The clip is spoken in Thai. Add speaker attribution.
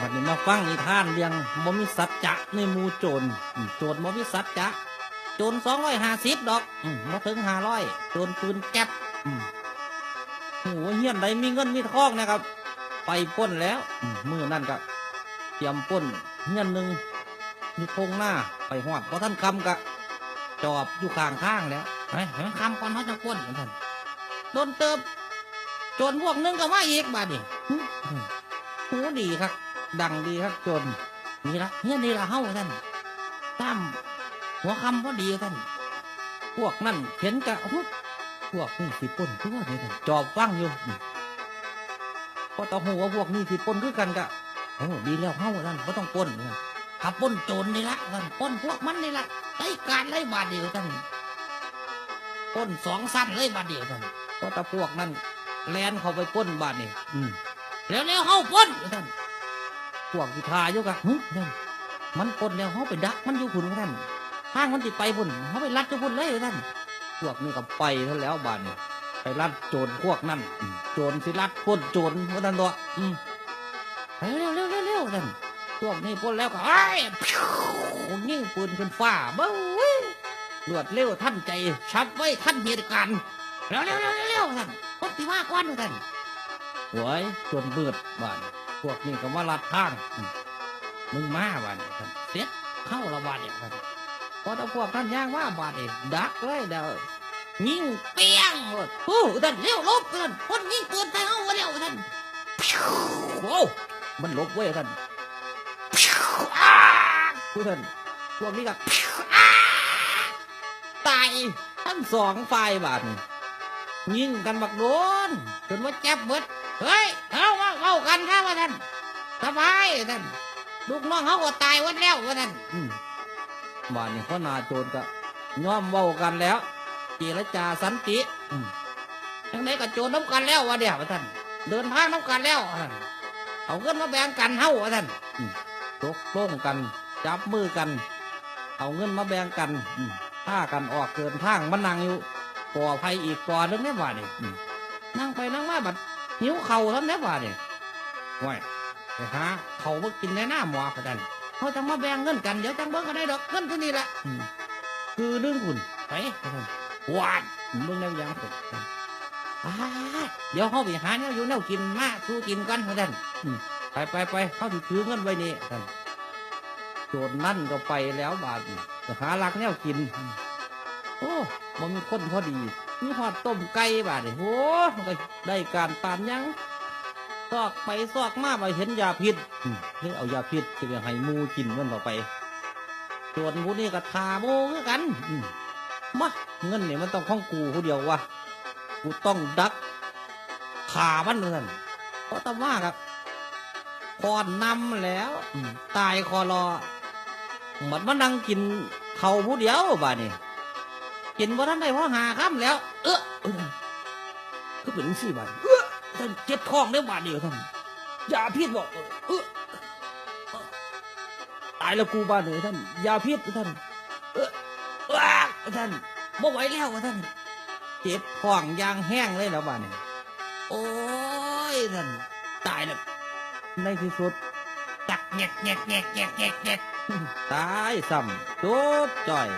Speaker 1: บัดนี้มาฟังนิทานเรื่องบมีสัจจะในมูโจรโจรบมีสัจจะโจรสองร้อยห้าสิบดอกมบ่ถึงห้าร้อยโจรปืนแก๊ปอืมโอ้เฮียนใดมีเงินมีทองนะครับ ไปป้นแล้วมือนั่นก็เตรียมป้นเฮียนหนึ่งอยู่ทงหน้าไปหอดเพราะท่านคำกะจอบอยู่ข้างทางแล้วเฮ้ยให้มันคำก่อนเขาจะป้นเหมือนโดนเติบโจรพวกหนึงก็มาอีกบาดนี่หูดีครับ ดังดีครับจรนี่ละเฮียนี่ละเฮ้าท่านตั้มหัวคำพอดีท่านพวกนั่นเห็นกะฮุบพวกนี่สิป้นตัวนี่ท่านจอบฟังอยู่อืมพอตะหูว่าพวกนี้สิป้นคือกันกะโอ้ดีแล้วเฮ้าท่านก็ต้องป้นขับป้นโจรนี่ละท่านป้นพวกมันนี่ละได้การเลยบาดเดียวท่านป้นสองสั้นเลยบาดเดียวท่านพอตะพวกนั่นแลนเข้าไปป้นบาดนี่อืมแล้วแล้วเฮาป้นท่าน วกที่ทาอยู่กะหึท่านมันปล้นแล้วเฮาไปดักมันอยู่พุ่นท่านทางมันติไปพุ่นเฮาไปลัดอยู่พุ่นเลยท่านพวกนี้ก็ไปเท่าแล้วบาดนี่ไปลัดโจรพวกนั่นอืมโจรสิลัดปล้นโจรว่าท่านตัวอืมไปเร็วเร็วเร็วเร็วท่านพวกนี้ปล้นแล้วก็ไอ้ายพิวยิงปืนขึ้นฟ้าเบ้ยรวดเร็วท่านใจชับไว้ท่านเหตุการณ์เร็วเร็วเร็วเร็วเร็วท่านพบที่ว่าก้อนท่านหวยจนเบิดบาด พวกนี้ก็มาลัดทาง มึงมาบาดนี่ท่านเสร็จเข้าละบาดเนี่ยท่านพอตะพวกท่านย่างว่าบาดเองดักเลยเดายิงเปี้ยงหมดโอ้ท่านเร็วลบท่านคนยิงปืนใส่เอาเร็วท่านโอ้มันลบเว้ยท่านผู้ท่านพวกนี้กับตายทั้งสองฝ่ายบาดยิงกันบักโดนจนว่าเจ็บเบิดเฮ้ยเฒ่า เข้ากันครับว่าท่านสบายท่านลูกน้องเขาก็ตายวัดแล้วว่าท่านอืมบ้านนี้เขานาโจรก็ย่อมเว้ากันแล้วเจรจาสันติอืมจังไดก็โจรน้ำกันแล้ววะเดี๋ยวว่าท่านเดินทางน้ำกันแล้วว่าท่านเอาเงินมาแบ่งกันเฮ้าว่าท่านอืมตกลงกัน จับมือกัน เอาเงินมาแบ่งกันอืมถ้ากันออกเกินทางมานั่งอยู่ก่อไฟอีกก่อนึงแน่ว่านี่อืมนั่งไปนั่งมาบัดหิวเข่าท่านแน่ว่านี่ ห่วยไปหาเขามากินในหน้าหมอเขาท่านเขาจะมาแบ่งเงินกันเดี๋ยวจังเบิ้งก็ได้ดอกเงินที่นี่แหละอืมคือเรื่องคุณไปวาดเบิ้งแนวยังผมอ้าเดี๋ยวเขาไปหาแนวอยู่แนวกินมาสู้กินกันเขาท่านอืมไปไปไปเขาถือถือเงินไว้นี่ท่านโจรนั่นก็ไปแล้วบาทนี่จะหาหลักแนวกินอืมโอ้มันมีคนพอดีมีหอดต้มไก่บาทนี่โอ้มันก็ได้การปานยังซ อกไปซอกมาไปเห็นยาพิษอืมเฮ้ยเอายาพิษจะไปให้หมูกินมันต่อไปส่วนหมูนี่ก็ทาโมคือกันอืมมาเงินเนี่ยมันต้องของกูผู้เดียววะกูต้องดักขามันเงินเพราะตาว่าครับคอนนำแล้วอืมตายคอรอหมดมันนั่งกินเขาวผู้เดียวบ้านี่กินว่าท่านได้เพราะหาค่ำแล้วเออเออคือเป็นสี่บาทเออ ท่านเจ็บท้องได้บาดเดียวท่านยาพิษบอกเออเออเออตายแล้วกูบ้านเลยท่านยาพิษท่านเออเออท่านบ่ไหวแล้วท่าน เจ็บท้องยางแห้งเลยแล้วบ้านนี้โอ้ยท่านตายแล้วในที่สุดตักแงกแงกแงกแงกแงกแงกตายซ้ำจบจ่อย